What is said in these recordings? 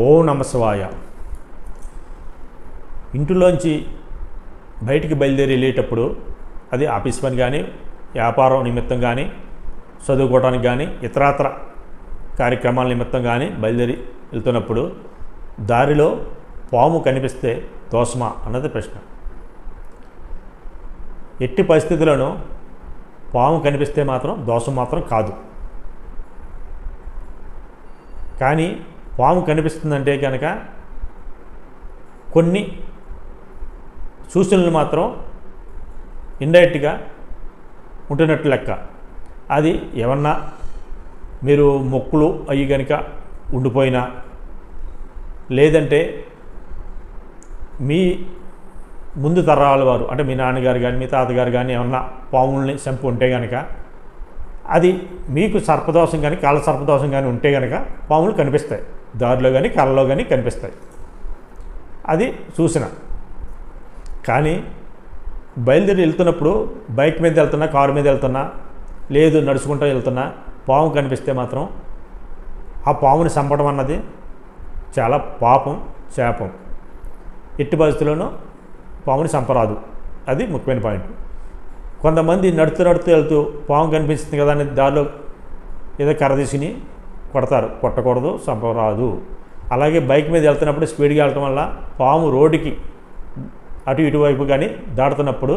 ఓం నమశివాయ ఇంటిలోంచి బయటికి బయలుదేరి వెళ్ళేటప్పుడు అది ఆఫీస్ పని కానీ వ్యాపారం నిమిత్తం కానీ చదువుకోవడానికి కానీ ఇతరాతర కార్యక్రమాల నిమిత్తం కానీ బయలుదేరి వెళ్తున్నప్పుడు దారిలో పాము కనిపిస్తే దోషమా అన్నది ప్రశ్న. ఎట్టి పరిస్థితుల్లోనూ పాము కనిపిస్తే మాత్రం దోషం మాత్రం కాదు. కానీ పాము కనిపిస్తుందంటే కనుక కొన్ని సూచనలు మాత్రం ఇండైరెక్ట్గా ఉంటున్నట్టు లెక్క. అది ఏమన్నా మీరు మొక్కులు అయ్యి కనుక ఉండిపోయినా లేదంటే మీ ముందు తరాల వారు అంటే మీ నాన్నగారు కానీ మీ తాతగారు కానీ ఏమన్నా పాముల్ని చంపి ఉంటే కనుక అది మీకు సర్పదోషం కానీ కాళ్ళ సర్పదోషం కానీ ఉంటే కనుక పాములు కనిపిస్తాయి. దారిలో కానీ కళ్ళలో కానీ కనిపిస్తాయి. అది సూచన. కానీ బయలుదేరి వెళ్తున్నప్పుడు బైక్ మీద వెళ్తున్నా కారు మీద వెళ్తున్నా లేదు నడుచుకుంటూ వెళ్తున్నా పాము కనిపిస్తే మాత్రం ఆ పాముని చంపడం అన్నది చాలా పాపం శాపం. ఎట్టి పరిస్థితుల్లోనూ పాముని చంపరాదు. అది ముఖ్యమైన పాయింట్. కొంతమంది నడుతూ నడుతూ వెళ్తూ పాము కనిపిస్తుంది కదా అని దారిలో ఏదో కర్ర తీసుకుని కొడతారు కొట్టకూడదు చంపరాదు అలాగే బైక్ మీద వెళ్తున్నప్పుడు స్పీడ్గా వెళ్ళటం వల్ల పాము రోడ్డుకి అటు ఇటువైపు కానీ దాటుతున్నప్పుడు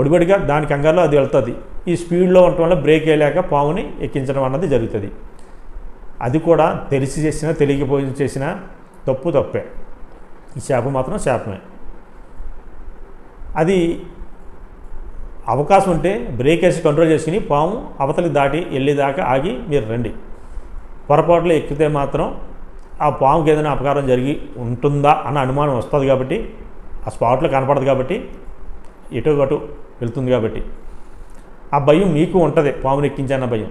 ఒడిబడిగా దాని కంగారులో అది వెళ్తుంది. ఈ స్పీడ్లో ఉండటం వల్ల బ్రేక్ వేయలేక పాముని ఎక్కించడం అన్నది జరుగుతుంది. అది కూడా తెలిసి చేసినా తెలియకపోయి చేసినా తప్పు తప్పే. ఈ శాపం మాత్రం శాపమే అది అవకాశం ఉంటే బ్రేక్ వేసి కంట్రోల్ చేసుకుని పాము అవతలి దాటి వెళ్ళేదాకా ఆగి మీరు రండి. పొరపాట్లు ఎక్కితే మాత్రం ఆ పాముకి ఏదైనా అపకారం జరిగి ఉంటుందా అన్న అనుమానం వస్తుంది కాబట్టి ఆ స్పాట్లో కనపడదు కాబట్టి ఎటు అటు వెళ్తుంది కాబట్టి. ఆ భయం మీకు ఉంటుంది పాముని ఎక్కించాన్న భయం.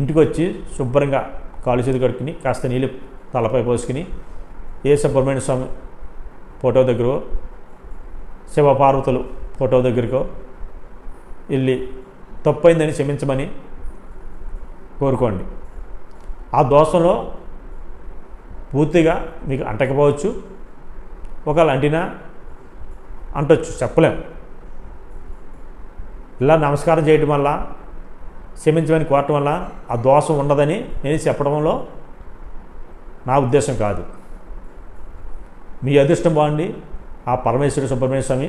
ఇంటికి వచ్చి శుభ్రంగా కాలు చేతి కడుక్కుని కాస్త నీళ్ళు తలపై పోసుకుని ఏ సుబ్రహ్మణ్య స్వామి ఫోటో దగ్గరో శివపార్వతులు ఫోటో దగ్గరకో వెళ్ళి తప్పైందని క్షమించమని కోరుకోండి. ఆ దోషంలో పూర్తిగా మీకు అంటకపోవచ్చు. ఒకవేళ అంటినా అంటొచ్చు చెప్పలేం. ఇలా నమస్కారం చేయటం వల్ల క్షమించమని కోరటం వల్ల ఆ దోషం ఉండదని నేను చెప్పడంలో నా ఉద్దేశం కాదు. మీ అదృష్టం బాగుండి ఆ పరమేశ్వరు సుబ్రహ్మణ్య స్వామి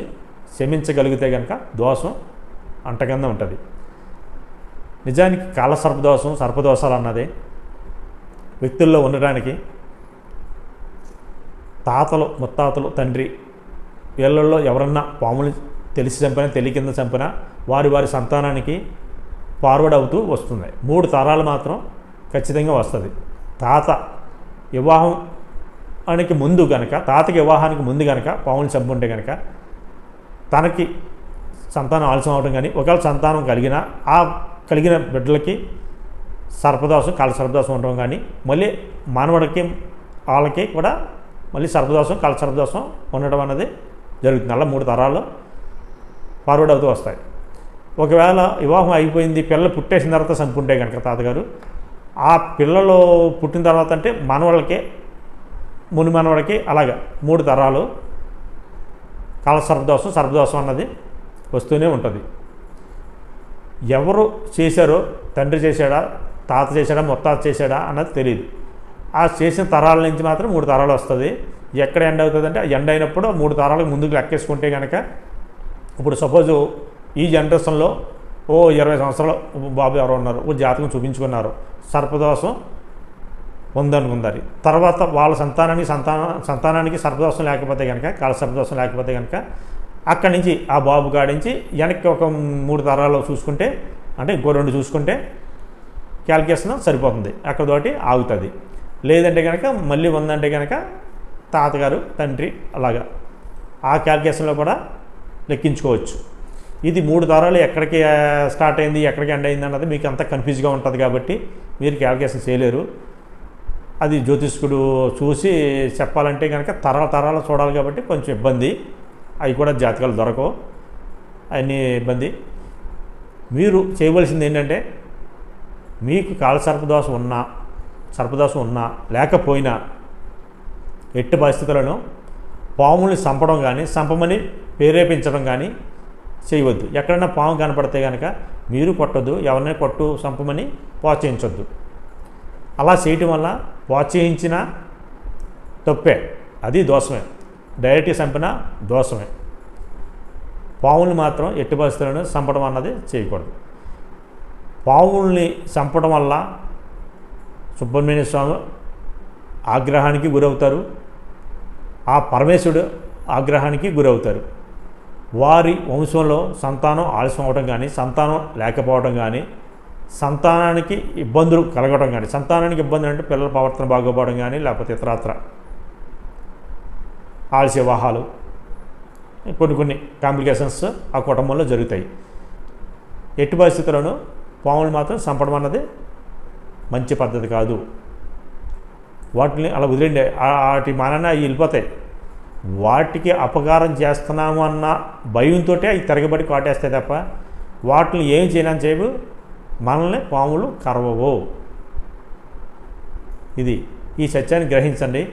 క్షమించగలిగితే కనుక దోషం అంటకింద ఉంటుంది. నిజానికి కాలసర్పదోషం సర్పదోషాలు అన్నది. వ్యక్తుల్లో ఉండడానికి తాతలు ముత్తాతలు తండ్రి వీళ్ళల్లో ఎవరన్నా పాములు తెలిసి చంపినా తెలియ కింద చంపినా వారి వారి సంతానానికి ఫార్వర్డ్ అవుతూ వస్తుంది. మూడు తరాలు మాత్రం ఖచ్చితంగా వస్తుంది. తాత వివాహం అనికి ముందు కనుక తాతకి వివాహానికి ముందు కనుక పాములు చంపుంటే కనుక తనకి సంతానం ఆలస్యం అవడం కానీ ఒకవేళ సంతానం కలిగిన ఆ కలిగిన బిడ్డలకి సర్పదోషం కాళ్ళ సర్పదోషం ఉండడం కానీ మళ్ళీ మానవుడికి వాళ్ళకి కూడా మళ్ళీ సర్పదోషం కాళ్ళ సర్పదోషం ఉండడం అన్నది జరుగుతుంది. అలా మూడు తరాలు ఫార్వర్డ్ అవుతూ వస్తాయి. ఒకవేళ వివాహం అయిపోయింది పిల్లలు పుట్టేసిన తర్వాత చంపుంటే కనుక తాతగారు ఆ పిల్లలు పుట్టిన తర్వాత అంటే మనవాళ్ళకి ముని మనవాళ్ళకి అలాగా మూడు తరాలు కాల సర్పదోషం సర్పదోషం అన్నది వస్తూనే ఉంటుంది. ఎవరు చేశారో తండ్రి చేశాడా తాత చేశాడా మొత్తాత చేశాడా అన్నది తెలియదు ఆ చేసిన తరాల నుంచి మాత్రం మూడు తరాలు వస్తుంది. ఎక్కడ ఎండ్ అవుతుంది అంటే ఎండ్ అయినప్పుడు మూడు తరాలకు ముందుకు లెక్కేసుకుంటే కనుక ఇప్పుడు సపోజు ఈ జనరేషన్లో ఓ ఇరవై సంవత్సరాలు బాబు ఎవరో ఉన్నారు ఓ జాతకం చూపించుకున్నారు సర్పదోషం ఉందనుకుందరి. తర్వాత వాళ్ళ సంతానానికి సంతానం సంతానానికి సర్పదోషం లేకపోతే కనుక కాల సర్పదోషం లేకపోతే కనుక అక్కడి నుంచి ఆ బాబు కాడించి వెనక్కి ఒక మూడు తరాలు చూసుకుంటే అంటే ఇంకో రెండు చూసుకుంటే క్యాలిక్యులేషన్ సరిపోతుంది. అక్కడతోటి ఆగుతుంది. లేదంటే కనుక మళ్ళీ ఉందంటే కనుక తాతగారు తండ్రి అలాగా ఆ క్యాలిక్యులేషన్లో కూడా లెక్కించుకోవచ్చు. ఇది మూడు తరాలు ఎక్కడికి స్టార్ట్ అయింది ఎక్కడికి ఎండ్ అయింది అన్నది మీకు అంత కన్ఫ్యూజ్గా ఉంటుంది కాబట్టి మీరు క్యాలిక్యులేషన్ చేయలేరు. అది జ్యోతిష్కుడు చూసి చెప్పాలంటే కనుక తరాల తరాలు చూడాలి కాబట్టి కొంచెం ఇబ్బంది. అవి కూడా జాతకాలు దొరకవు. అన్నీ ఇబ్బంది. మీరు చేయవలసింది ఏంటంటే మీకు కాలసర్పదోషం ఉన్నా సర్పదోషం ఉన్నా లేకపోయినా ఎట్టి పరిస్థితులను పాముల్ని చంపడం కానీ చంపమని ప్రేరేపించడం కానీ చేయవద్దు. ఎక్కడైనా పాము కనపడితే కనుక మీరు కొట్టద్దు ఎవరినైనా కొట్టు చంపమని ప్రోత్సహించొద్దు. అలా చేయటం వల్ల ప్రోత్సహించిన తప్పే. అది దోషమే. డైరెక్ట్గా చంపిన దోషమే. పాముల్ని మాత్రం ఎట్టి పరిస్థితులను చంపడం అన్నది చేయకూడదు. పావుల్ని చంపడం వల్ల సుబ్రహ్మణ్య స్వామి ఆగ్రహానికి గురవుతారు. ఆ పరమేశ్వరుడు ఆగ్రహానికి గురవుతారు. వారి వంశంలో సంతానం ఆలస్యం అవడం కానీ సంతానం లేకపోవడం కానీ సంతానానికి ఇబ్బందులు కలగడం కానీ సంతానానికి ఇబ్బంది అంటే పిల్లల ప్రవర్తన బాగోపోవడం కానీ లేకపోతే ఇతరత్ర ఆలస్య వివాహాలు కొన్ని కొన్ని కాంప్లికేషన్స్ ఆ కుటుంబంలో జరుగుతాయి. ఎట్టి పరిస్థితుల్లోనూ పాములు మాత్రం చంపడం అన్నది మంచి పద్ధతి కాదు. వాటిని అలా వదిలేండి వాటి మానాన్ని అవి వెళ్ళిపోతాయి. వాటికి అపకారం చేస్తున్నాము అన్న భయంతో అవి తిరగబడి కాటేస్తాయి తప్ప వాటిని ఏం చేయనని చేయవు. మనల్ని పాములు కరవవు. ఇది ఈ సత్యాన్ని గ్రహించండి.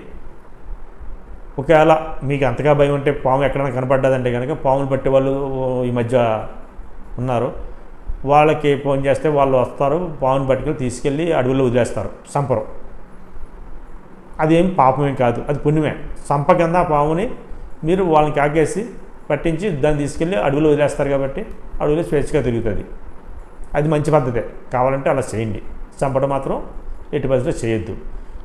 ఒకవేళ మీకు అంతగా భయం ఉంటే పాము ఎక్కడైనా కనపడ్డదంటే కనుక పాములు పట్టే వాళ్ళు ఈ మధ్య ఉన్నారు. వాళ్ళకి ఫోన్ చేస్తే వాళ్ళు వస్తారు పావును పట్టుకెళ్ళి తీసుకెళ్ళి అడవిలో వదిలేస్తారు సంపరం. అదేం పాపమే కాదు అది పుణ్యమే. సంప కింద పాముని మీరు వాళ్ళని కాకేసి పట్టించి దాన్ని తీసుకెళ్ళి అడవిలో వదిలేస్తారు కాబట్టి అడవిలో స్వేచ్ఛగా తిరుగుతుంది. అది మంచి పద్ధతే. కావాలంటే అలా చేయండి. చంపడం మాత్రం ఎట్టి పరిస్థితిలో చేయొద్దు.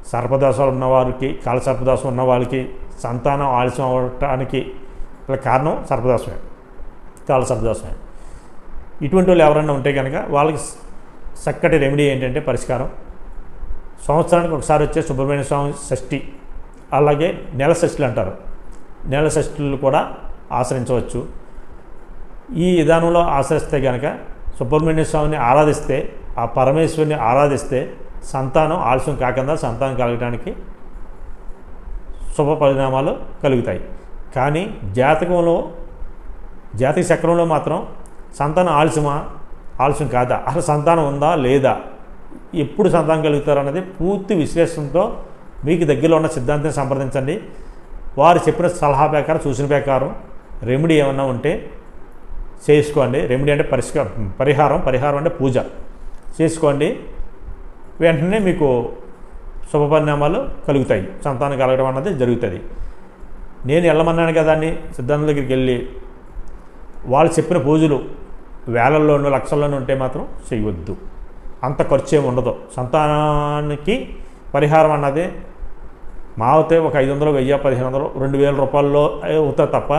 సర్పదోషాలు ఉన్నవారికి కాల సర్పదోషం ఉన్న వాళ్ళకి సంతానం ఆలస్యం అవ్వటానికి కారణం సర్పదోషమే. కాల సర్పదోషమే. ఇటువంటి వాళ్ళు ఎవరైనా ఉంటే కనుక వాళ్ళకి చక్కటి రెమెడీ ఏంటంటే పరిష్కారం. సంవత్సరానికి ఒకసారి వచ్చే సుబ్రహ్మణ్య స్వామి షష్ఠి. అలాగే నెల షష్ఠులు అంటారు. నెల షష్ఠులు కూడా ఆచరించవచ్చు. ఈ విధానంలో ఆచరిస్తే కనుక సుబ్రహ్మణ్య స్వామిని ఆరాధిస్తే ఆ పరమేశ్వరుని ఆరాధిస్తే సంతానం ఆలస్యం కాకుండా సంతానం కలగడానికి శుభ పరిణామాలు కలుగుతాయి. కానీ జాతకంలో జాతక చక్రంలో మాత్రం సంతానం ఆలస్యమా? ఆలస్యం కాదా? అసలు సంతానం ఉందా? లేదా? ఎప్పుడు సంతానం కలుగుతారు అన్నది పూర్తి విశ్లేషణతో మీకు దగ్గరలో ఉన్న సిద్ధాంతం సంప్రదించండి. వారు చెప్పిన సలహా ప్రకారం సూచన ప్రకారం రెమెడీ ఏమన్నా ఉంటే చేసుకోండి. రెమెడీ అంటే పరిష్కారం పరిహారం. పరిహారం అంటే పూజ. చేసుకోండి. వెంటనే మీకు శుభ పరిణామాలు కలుగుతాయి. సంతానం కలగడం అన్నది జరుగుతుంది. నేను వెళ్ళమన్నాను కదా అని సిద్ధాంతం దగ్గరికి వెళ్ళి వాళ్ళు చెప్పిన పూజలు వేలల్లోనూ లక్షల్లోనూ ఉంటే మాత్రం చేయవద్దు అంత ఖర్చు ఏమి ఉండదు. సంతానానికి పరిహారం అన్నది మావితే ఒక ఐదు వందలు వెయ్యి పదిహేను వందలు రెండు వేల రూపాయల్లో అవుతుంది తప్ప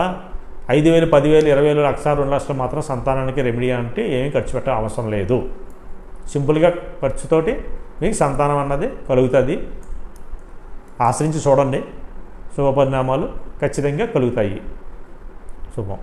ఐదు వేలు పదివేలు ఇరవై వేలు లక్ష రెండు లక్షలు మాత్రం సంతానానికి రెమెడీ అంటే ఏమీ ఖర్చు పెట్టే అవసరం లేదు. సింపుల్గా ఖర్చుతోటి మీకు సంతానం అన్నది కలుగుతుంది. ఆశ్రయించి చూడండి. శుభ పరిణామాలు ఖచ్చితంగా కలుగుతాయి. శుభం.